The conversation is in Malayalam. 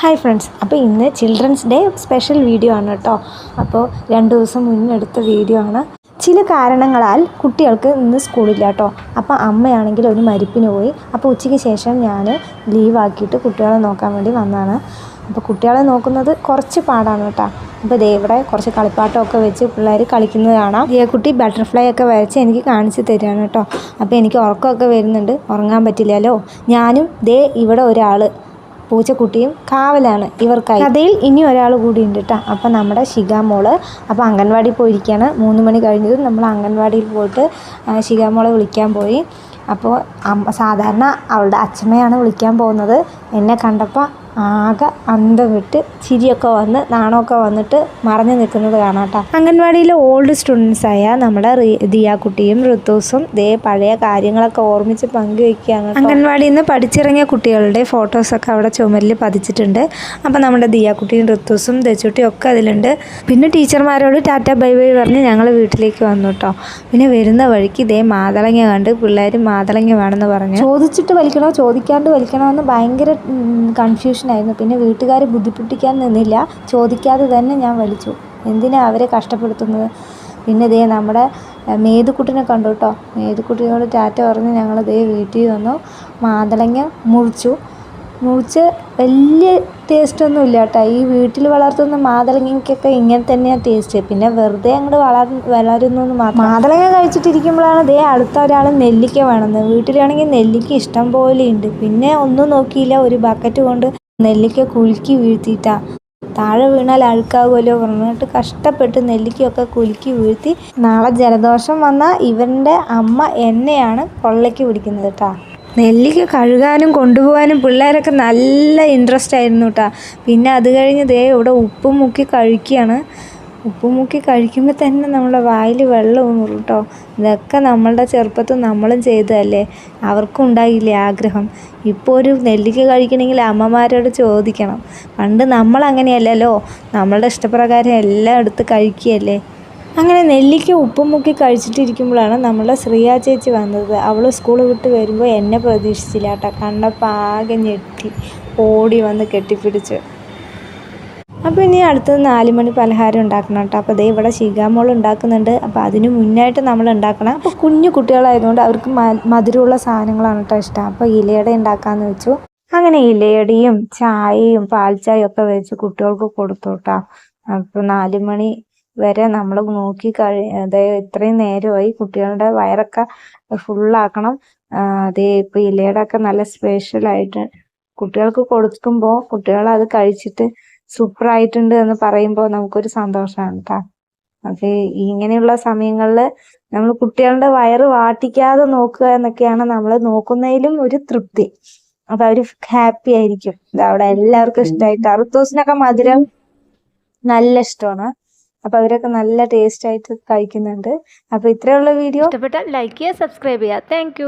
ഹായ് ഫ്രണ്ട്സ് അപ്പോൾ ഇന്ന് ചിൽഡ്രൻസ് ഡേ സ്പെഷ്യൽ വീഡിയോ ആണ് കേട്ടോ. അപ്പോൾ രണ്ട് ദിവസം മുന്നേ എടുത്ത വീഡിയോ ആണ്. ചില കാരണങ്ങളാൽ കുട്ടികൾക്ക് ഇന്ന് സ്കൂളില്ല കേട്ടോ. അപ്പോൾ അമ്മയാണെങ്കിൽ ഒരു മരിപ്പിന് പോയി. അപ്പോൾ ഉച്ചയ്ക്ക് ശേഷം ഞാൻ ലീവാക്കിയിട്ട് കുട്ടികളെ നോക്കാൻ വേണ്ടി വന്നതാണ്. അപ്പോൾ കുട്ടികളെ നോക്കുന്നത് കുറച്ച് പാടാണ് കേട്ടോ. അപ്പോൾ ദേ ഇവിടെ കുറച്ച് കളിപ്പാട്ടമൊക്കെ വെച്ച് പിള്ളേർ കളിക്കുന്നത് കാണാം. കുട്ടി ബട്ടർഫ്ലൈ ഒക്കെ വരച്ച് എനിക്ക് കാണിച്ച് തരികയാണ് കേട്ടോ. അപ്പോൾ എനിക്ക് ഉറക്കമൊക്കെ വരുന്നുണ്ട്. ഉറങ്ങാൻ പറ്റില്ലല്ലോ. ഞാനും ദേ ഇവിടെ ഒരാൾ പൂച്ചക്കുട്ടിയും കാവലാണ് ഇവർക്കായി. കഥയിൽ ഇനി ഒരാൾ കൂടി ഉണ്ട് കേട്ടോ അപ്പം നമ്മുടെ ശിഖ മോൾ അപ്പോൾ അംഗൻവാടി പോയിരിക്കുകയാണ് മൂന്ന് മണി കഴിഞ്ഞതും നമ്മൾ അംഗൻവാടിയിൽ പോയിട്ട് ആ, മോളെ വിളിക്കാൻ പോയി. അപ്പോൾ സാധാരണ അവളുടെ അച്ഛമ്മയാണ് വിളിക്കാൻ പോകുന്നത്. എന്നെ കണ്ടപ്പോൾ ആകെ അന്തം വിട്ട് ചിരിയൊക്കെ വന്ന് നാണമൊക്കെ വന്നിട്ട് മറഞ്ഞു നിൽക്കുന്നത് കാണാം കേട്ടോ അംഗൻവാടിയിലെ ഓൾഡ് സ്റ്റുഡൻസ് ആയ നമ്മുടെ ദിയാക്കുട്ടിയും ഋത്തൂസും ദേ പഴയ കാര്യങ്ങളൊക്കെ ഓർമ്മിച്ച് പങ്കുവെക്കുകയാണ് കേട്ടോ. അംഗൻവാടിയിൽ നിന്ന് പഠിച്ചിറങ്ങിയ കുട്ടികളുടെ ഫോട്ടോസൊക്കെ അവിടെ ചുമരിൽ പതിച്ചിട്ടുണ്ട്. അപ്പോൾ നമ്മുടെ ദിയാക്കുട്ടിയും ഋത്തൂസും ദച്ചുട്ടിയും ഒക്കെ അതിലുണ്ട്. പിന്നെ ടീച്ചർമാരോട് ടാറ്റ ബൈ ബൈ പറഞ്ഞ് ഞങ്ങൾ വീട്ടിലേക്ക് വന്നു കേട്ടോ. പിന്നെ വരുന്ന വഴിക്ക് ഇതേ മാതളങ്ങ കണ്ട് പിള്ളേർ മാതളങ്ങ വേണമെന്ന് പറഞ്ഞു. ചോദിച്ചിട്ട് വലിക്കണോ? ചോദിക്കാണ്ട് വലിക്കണോ എന്ന് ഭയങ്കര കൺഫ്യൂഷനായിരുന്നു പിന്നെ വീട്ടുകാർ ബുദ്ധിമുട്ടിക്കാൻ നിന്നില്ല. ചോദിക്കാതെ തന്നെ ഞാൻ വലിച്ചു എന്തിനാ അവരെ കഷ്ടപ്പെടുത്തുന്നത്? പിന്നെ ദേ നമ്മുടെ മേതുക്കുട്ടിനെ കണ്ടു കേട്ടോ മേതുക്കുട്ടിയോട് ടാറ്റ പറഞ്ഞ് ഞങ്ങൾ ദേ വീട്ടിൽ വന്നു. മാതളങ്ങ മുറിച്ചു. മുറിച്ച് വലിയ ടേസ്റ്റൊന്നും ഇല്ല കേട്ടോ ഈ വീട്ടിൽ വളർത്തുന്ന മാതളങ്ങയ്ക്കൊക്കെ ഇങ്ങനെ തന്നെയാണ് ടേസ്റ്റ് പിന്നെ വെറുതെ അങ്ങോട്ട് വളർ വളരുന്നു മാത്രം. മാതളങ്ങ കഴിച്ചിട്ടിരിക്കുമ്പോഴാണ് ദേ അടുത്ത ഒരാൾ നെല്ലിക്ക വേണമെന്ന് വീട്ടിലാണെങ്കിൽ നെല്ലിക്ക ഇഷ്ടം പോലെ ഉണ്ട് പിന്നെ ഒന്നും നോക്കിയില്ല. ഒരു ബക്കറ്റ് കൊണ്ട് നെല്ലിക്ക കുലുക്കി വീഴ്ത്തിയിട്ടാ. താഴെ വീണാൽ അഴുക്കാവുമല്ലോ പറഞ്ഞിട്ട് കഷ്ടപ്പെട്ട് നെല്ലിക്കയൊക്കെ കുലുക്കി വീഴ്ത്തി നാളെ ജലദോഷം വന്നാൽ ഇവന്റെ അമ്മ എന്നെയാണ് കൊള്ളയ്ക്ക് പിടിക്കുന്നത് കേട്ടോ നെല്ലിക്ക കഴുകാനും കൊണ്ടുപോകാനും പിള്ളേരൊക്കെ നല്ല ഇൻട്രസ്റ്റ് ആയിരുന്നു കേട്ടോ പിന്നെ അത് കഴിഞ്ഞ് ദേ ഇവിടെ ഉപ്പും മുക്കി കഴിക്കുകയാണ്. ഉപ്പ് മുക്കി കഴിക്കുമ്പോൾ തന്നെ നമ്മുടെ വായിൽ വെള്ളം ഊറും കേട്ടോ ഇതൊക്കെ നമ്മളുടെ ചെറുപ്പത്തിൽ നമ്മളും ചെയ്തതല്ലേ? അവർക്കും ഉണ്ടായില്ലേ ആഗ്രഹം? ഇപ്പോൾ ഒരു നെല്ലിക്ക കഴിക്കണമെങ്കിൽ അമ്മമാരോട് ചോദിക്കണം. പണ്ട് നമ്മൾ അങ്ങനെയല്ലല്ലോ? നമ്മളുടെ ഇഷ്ടപ്രകാരം എല്ലാം എടുത്ത് കഴിക്കുകയല്ലേ? അങ്ങനെ നെല്ലിക്ക ഉപ്പും മുക്കി കഴിച്ചിട്ടിരിക്കുമ്പോഴാണ് നമ്മളുടെ ശ്രീയ ചേച്ചി വന്നത്. അവൾ സ്കൂൾ വിട്ട് വരുമ്പോൾ എന്നെ പ്രതീക്ഷിച്ചില്ല കേട്ടോ കണ്ടപ്പോൾ ആകെ ഞെട്ടി. ഓടി വന്ന് കെട്ടിപ്പിടിച്ച്. അപ്പോൾ ഇനി അടുത്തത് നാല് മണി പലഹാരം ഉണ്ടാക്കണം കേട്ടോ. അപ്പോൾ ദേ ഇവിടെ ശിഖാമോൾ ഉണ്ടാക്കുന്നുണ്ട്. അപ്പോൾ അതിന് മുന്നായിട്ട് നമ്മൾ ഉണ്ടാക്കണം. അപ്പോൾ കുഞ്ഞു കുട്ടികളായതുകൊണ്ട് അവർക്ക് മധുരമുള്ള സാധനങ്ങളാണ് കേട്ടോ ഇഷ്ടം. അപ്പോൾ ഇലയുടെ ഉണ്ടാക്കാമെന്ന് വെച്ചു. അങ്ങനെ ഇലയടയും ചായയും പാൽ ചായയും ഒക്കെ വെച്ച് കുട്ടികൾക്ക് കൊടുത്തു കേട്ടോ. അപ്പോൾ നാല് മണി വരെ നമ്മൾ നോക്കി കഴി അതായത് ഇത്രയും നേരമായി കുട്ടികളുടെ വയറൊക്കെ ഫുള്ളാക്കണം. അതേ ഇപ്പോൾ ഇലയുടെ ഒക്കെ നല്ല സ്പെഷ്യലായിട്ട് കുട്ടികൾക്ക് കൊടുക്കുമ്പോൾ കുട്ടികൾ അത് കഴിച്ചിട്ട് സൂപ്പർ ആയിട്ടുണ്ട് എന്ന് പറയുമ്പോൾ നമുക്കൊരു സന്തോഷമാണ് കേട്ടോ അപ്പൊ ഇങ്ങനെയുള്ള സമയങ്ങളിൽ നമ്മൾ കുട്ടികളുടെ വയറ് വാട്ടിക്കാതെ നോക്കുക എന്നൊക്കെയാണ് നമ്മൾ നോക്കുന്നതിലും ഒരു തൃപ്തി. അപ്പൊ അവർ ഹാപ്പി ആയിരിക്കും. അവിടെ എല്ലാവർക്കും ഇഷ്ടമായിട്ട് അറുത്തോസിനൊക്കെ മധുരം നല്ല ഇഷ്ടമാണ്. അപ്പൊ അവരൊക്കെ നല്ല ടേസ്റ്റ് ആയിട്ട് കഴിക്കുന്നുണ്ട്. അപ്പൊ ഇത്രയുള്ള വീഡിയോ. ഇഷ്ടപ്പെട്ടാൽ ലൈക്ക് ചെയ്യുക സബ്സ്ക്രൈബ് ചെയ്യുക. താങ്ക്